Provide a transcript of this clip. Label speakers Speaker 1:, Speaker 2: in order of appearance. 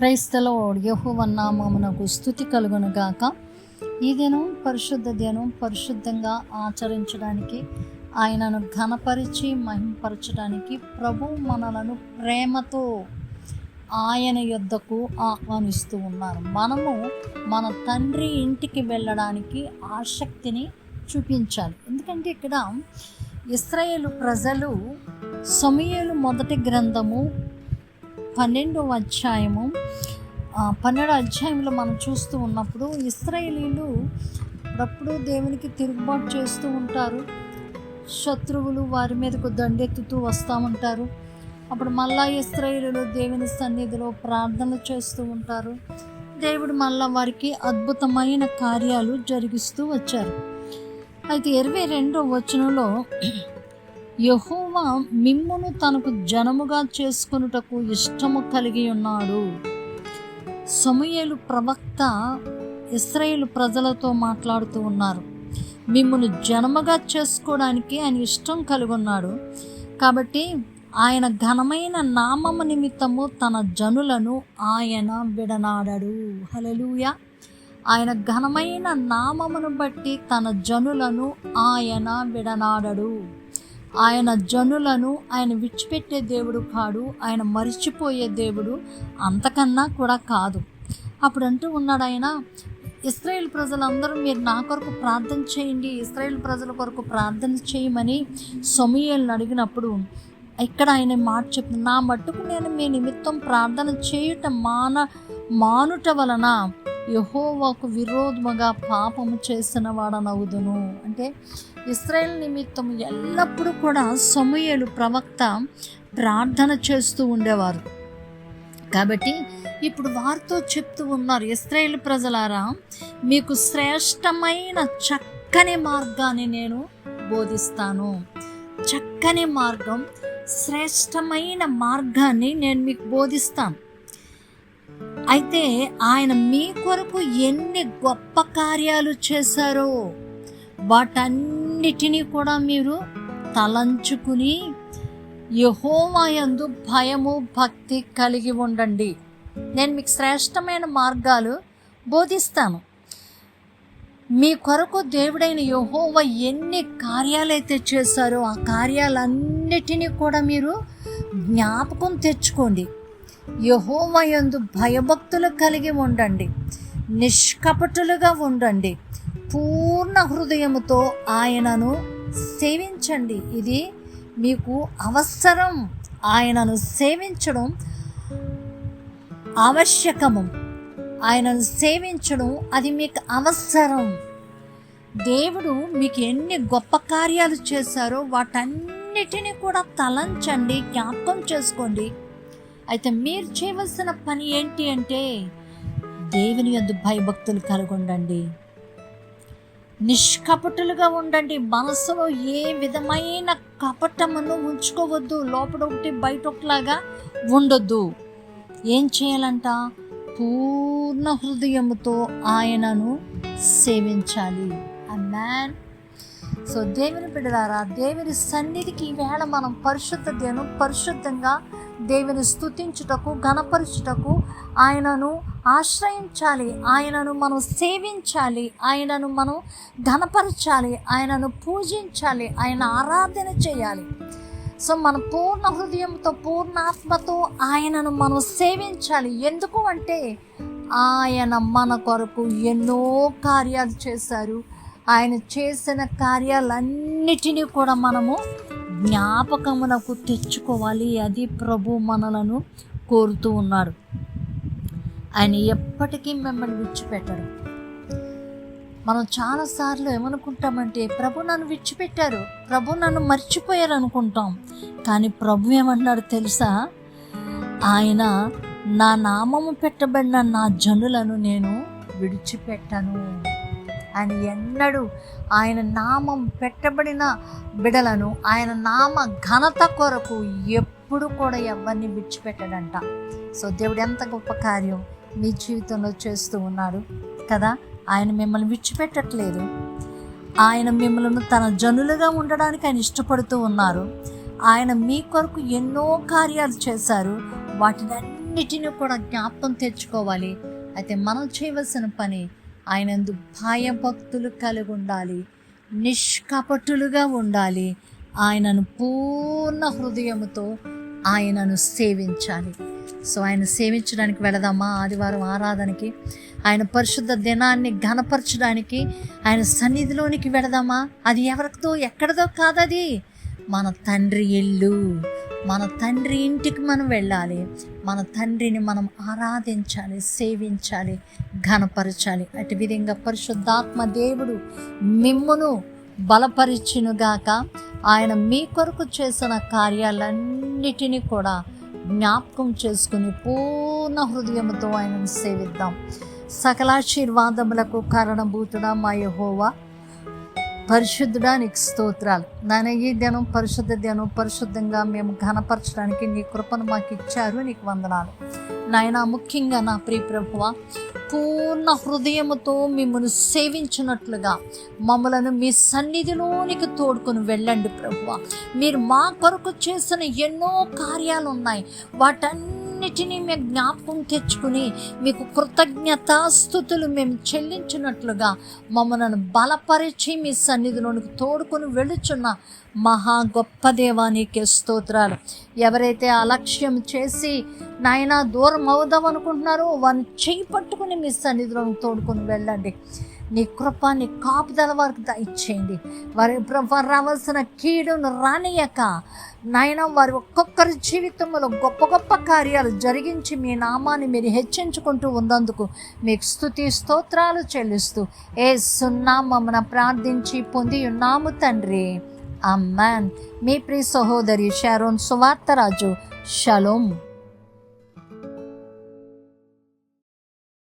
Speaker 1: క్రైస్తలో యహోవన్నామమునకు స్థుతి కలుగును గాక ఈ దినం పరిశుద్ధ దినం పరిశుద్ధంగా ఆచరించడానికి ఆయనను ఘనపరిచి మహింపరచడానికి ప్రభు మనలను ప్రేమతో ఆయన యొద్దకు ఆహ్వానిస్తూ ఉన్నారు. మనము మన తండ్రి ఇంటికి వెళ్ళడానికి ఆసక్తిని చూపించాలి. ఎందుకంటే ఇక్కడ ఇస్రాయేల్ ప్రజలు సమయలు మొదటి గ్రంథము పన్నెండవ అధ్యాయము. పన్నెండు పన్నెండో అధ్యాయంలో మనం చూస్తూ ఉన్నప్పుడు ఇస్రాయేలీలు అప్పుడప్పుడు దేవునికి తిరుగుబాటు చేస్తూ ఉంటారు. శత్రువులు వారి మీదకు దండెత్తుతూ వస్తూ ఉంటారు. అప్పుడు మళ్ళా ఇస్రాయేలీలు దేవుని సన్నిధిలో ప్రార్థన చేస్తూ ఉంటారు. దేవుడు మళ్ళా వారికి అద్భుతమైన కార్యాలు జరిగిస్తూ వచ్చారు. అయితే ఇరవై రెండో వచనంలో యహోవా మిమ్మును తనకు జనముగా చేసుకొనుటకు ఇష్టము కలిగి ఉన్నాడు. సమయలు ప్రవక్త ఇస్రాయేల్ ప్రజలతో మాట్లాడుతూ ఉన్నారు. మిమ్మల్ని జనముగా చేసుకోవడానికి ఆయన ఇష్టం కలిగి ఉన్నాడు. కాబట్టి ఆయన ఘనమైన నామము నిమిత్తము తన జనులను ఆయన విడనాడడు. హలలుయ ఆయన ఘనమైన నామమును బట్టి తన జనులను ఆయన విడనాడడు. ఆయన జనులను ఆయన విడిచిపెట్టే దేవుడు కాడు ఆయన మరిచిపోయే దేవుడు అంతకన్నా కూడా కాదు. అప్పుడు అంటూ ఉన్నాడు ఆయన ఇస్రాయేల్ ప్రజలందరూ మీరు నా కొరకు ప్రార్థన చేయండి ఇస్రాయేల్ ప్రజల కొరకు ప్రార్థన చేయమని సొమియల్ని అడిగినప్పుడు ఇక్కడ ఆయన మాట చెప్పి నా మట్టుకు నేను మీ నిమిత్తం ప్రార్థన చేయుట మాన మానుట వలన యహోవాకు విరోధముగా పాపము చేసిన వాడనవుదును అంటే ఇస్రాయేల్ నిమిత్తం ఎల్లప్పుడూ కూడా సమూహలు ప్రవక్త ప్రార్థన చేస్తూ ఉండేవారు. కాబట్టి ఇప్పుడు వారితో చెప్తూ ఉన్నారు ఇస్రాయేల్ ప్రజలారా మీకు శ్రేష్టమైన చక్కని మార్గాన్ని నేను బోధిస్తాను. చక్కని మార్గం శ్రేష్టమైన మార్గాన్ని నేను మీకు బోధిస్తాను. అయితే ఆయన మీ కొరకు ఎన్ని గొప్ప కార్యాలు చేశారో వాటన్నిటినీ కూడా మీరు తలంచుకుని యహోమాయందు భయము భక్తి కలిగి ఉండండి. నేను మీకు శ్రేష్టమైన మార్గాలు బోధిస్తాను. మీ కొరకు దేవుడైన యహోవ ఎన్ని కార్యాలైతే చేశారో ఆ కార్యాలన్నిటినీ కూడా మీరు జ్ఞాపకం తెచ్చుకోండి. యహోవయందు భయభక్తులు కలిగి ఉండండి. నిష్కపటులుగా ఉండండి. పూర్ణ హృదయముతో ఆయనను సేవించండి. ఇది మీకు అవసరం. ఆయనను సేవించడం ఆవశ్యకము. ఆయనను సేవించడం అది మీకు అవసరం. దేవుడు మీకు ఎన్ని గొప్ప కార్యాలు చేశారో వాటన్నిటిని కూడా తలంచండి జ్ఞాపకం చేసుకోండి. అయితే మీరు చేయవలసిన పని ఏంటి అంటే దేవుని యొద్ద భయభక్తులు కలుగుండండి. నిష్కపటులుగా ఉండండి. మనసులో ఏ విధమైన కపటమును ఉంచుకోవద్దు. లోపల ఒకటి బయట ఒకలాగా ఉండొద్దు. ఏం చేయాలంట? పూర్ణ హృదయముతో ఆయనను సేవించాలి. మ్యాన్ సో దేవుని బిడ్డలారా దేవుని సన్నిధికి ఈవేళ మనం పరిశుద్ధ పరిశుద్ధంగా దేవుని స్థుతించుటకు ఘనపరచుటకు ఆయనను ఆశ్రయించాలి. ఆయనను మనం సేవించాలి. ఆయనను మనం ఘనపరచాలి. ఆయనను పూజించాలి. ఆయన ఆరాధన చేయాలి. సో మన పూర్ణ హృదయంతో పూర్ణాత్మతో ఆయనను మనం సేవించాలి. ఎందుకు అంటే ఆయన మన కొరకు ఎన్నో కార్యాలు చేశారు. ఆయన చేసిన కార్యాలన్నిటినీ కూడా మనము జ్ఞాపకమునకు తెచ్చుకోవాలి అది ప్రభు మనలను కోరుతూ ఉన్నాడు. ఆయన ఎప్పటికీ మిమ్మల్ని విడిచిపెట్టడు మనం చాలాసార్లు ఏమనుకుంటామంటే ప్రభు నన్ను విడిచిపెట్టారు. ప్రభు నన్ను మర్చిపోయారు అనుకుంటాం కానీ ప్రభు ఏమంటున్నాడు తెలుసా? ఆయన నా నామము పెట్టబడిన నా జనులను నేను విడిచిపెట్టను. ఆయన ఎన్నడూ ఆయన నామం పెట్టబడిన బిడలను ఆయన నామ ఘనత కొరకు ఎప్పుడు కూడా ఎవరిని విడిచిపెట్టడంట. సో దేవుడు ఎంత గొప్ప కార్యం మీ జీవితంలో చేస్తూ ఉన్నాడు కదా? ఆయన మిమ్మల్ని విడిచిపెట్టట్లేదు. ఆయన మిమ్మల్ని తన జనులుగా ఉండడానికి ఆయన ఇష్టపడుతూ ఉన్నారు. ఆయన మీ కొరకు ఎన్నో కార్యాలు చేశారు. వాటిని అన్నిటినీ కూడా జ్ఞాపకం తెచ్చుకోవాలి. అయితే మనం చేయవలసిన పని ఆయనందు భయభక్తులు కలిగి ఉండాలి నిష్కపటులుగా ఉండాలి. ఆయనను పూర్ణ హృదయముతో ఆయనను సేవించాలి. సో ఆయన సేవించడానికి వెళదామా? ఆదివారం ఆరాధనకి ఆయన పరిశుద్ధ దినాన్ని ఘనపరచడానికి ఆయన సన్నిధిలోనికి వెళదామా? అది ఎవరితో ఎక్కడదో కాదది. మన తండ్రి ఇల్లు మన తండ్రి ఇంటికి మనం వెళ్ళాలి. మన తండ్రిని మనం ఆరాధించాలి సేవించాలి ఘనపరచాలి. అటు విధంగా పరిశుద్ధాత్మ దేవుడు మిమ్మును బలపరిచునుగాక ఆయన మీ కొరకు చేసిన కార్యాలన్నిటినీ కూడా జ్ఞాపకం చేసుకుని పూర్ణ హృదయంతో ఆయనను సేవిద్దాం. సకలాశీర్వాదములకు కారణభూతుడా మా యహోవా. పరిశుద్ధుడా నీకు స్తోత్రాలు. నాయన ఈ దినం పరిశుద్ధ దినం పరిశుద్ధంగా మేము ఘనపరచడానికి నీ కృపను మాకు ఇచ్చారు నీకు వందనాలు. నాయన ముఖ్యంగా నా ప్రియ ప్రభువ పూర్ణ హృదయముతో మిమ్మల్ని సేవించినట్లుగా మమ్మలను మీ సన్నిధిలోనికి తోడుకొని వెళ్ళండి ప్రభువ. మీరు మా కొరకు చేసిన ఎన్నో కార్యాలు ఉన్నాయి. వాటన్నిటినీ మేము జ్ఞాపకం తెచ్చుకుని మీకు కృతజ్ఞతాస్థుతులు మేము చెల్లించినట్లుగా మమ్మల్ని బలపరిచి మీ సన్నిధిలోనికి తోడుకొని వెళుచున్న మహా గొప్ప దేవానికి స్తోత్రాలు. ఎవరైతే అలక్ష్యం చేసి నాయన దూరం అవుదాం అనుకుంటున్నారో వారిని చేయి పట్టుకుని మీ సన్నిధిలోకి తోడుకొని వెళ్ళండి. నీ కృప నీ కాపుదల వారికి దయచేయండి. వారి వారు రావాల్సిన కీడును రానియక నాయన వారి ఒక్కొక్కరి జీవితంలో గొప్ప గొప్ప కార్యాలు జరిగించి మీ నామాన్ని మీరు హెచ్చించుకుంటూ ఉన్నందుకు మీకు స్థుతి స్తోత్రాలు చెల్లిస్తూ ఏ సున్నా మమ్మల్ని ప్రార్థించి పొంది ఉన్నాము తండ్రి. అమ్మాన్. మీ ప్రియ సహోదరి షారోన్ సువార్తరాజు. షలోమ్.